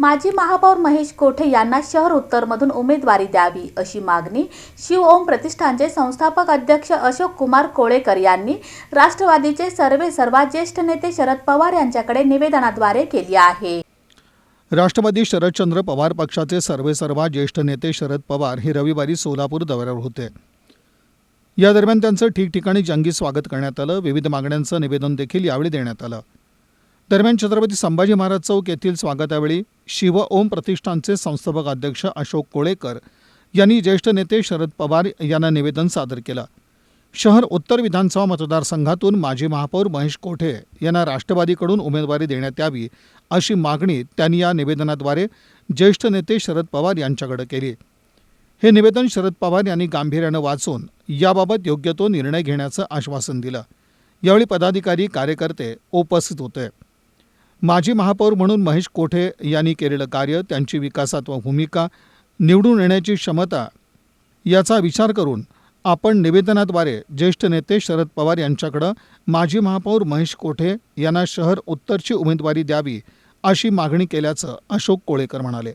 माजी महापौर महेश कोठे यांना शहर उत्तरमधून उमेदवारी द्यावी अशी मागणी शिवओम प्रतिष्ठानचे संस्थापक अध्यक्ष अशोक कुमार कोळेकर यांनी राष्ट्रवादीचे सर्वे सर्वा ज्येष्ठ नेते शरद पवार यांच्याकडे निवेदनाद्वारे केली आहे. राष्ट्रवादी शरदचंद्र पवार पक्षाचे सर्वे सर्वा ज्येष्ठ नेते शरद पवार हे रविवारी सोलापूर दौऱ्यावर होते. या दरम्यान त्यांचं ठिकठिकाणी जंगी स्वागत करण्यात आलं. विविध मागण्यांचं निवेदन देखील यावेळी देण्यात आलं. दरम्यान छत्रपती संभाजी महाराज चौक येथील स्वागतावेळी शिव ओम प्रतिष्ठानचे संस्थापक अध्यक्ष अशोक कोळेकर यांनी ज्येष्ठ नेते शरद पवार यांना निवेदन सादर केलं. शहर उत्तर विधानसभा मतदारसंघातून माजी महापौर महेश कोठे यांना राष्ट्रवादीकडून उमेदवारी देण्यात यावी अशी मागणी त्यांनी या निवेदनाद्वारे ज्येष्ठ नेते शरद पवार यांच्याकडे केली. हे निवेदन शरद पवार यांनी गांभीर्यानं वाचून याबाबत योग्य तो निर्णय घेण्याचं आश्वासन दिलं. यावेळी पदाधिकारी कार्यकर्ते उपस्थित होते. माजी महापौर म्हणून महेश कोठे यांनी केलेलं कार्य त्यांची विकासात्मक भूमिका निवडून येण्याची क्षमता याचा विचार करून आपण निवेदनाद्वारे ज्येष्ठ नेते शरद पवार यांच्याकडं माजी महापौर महेश कोठे यांना शहर उत्तरची उमेदवारी द्यावी अशी मागणी केल्याचं अशोक कोळेकर म्हणाले.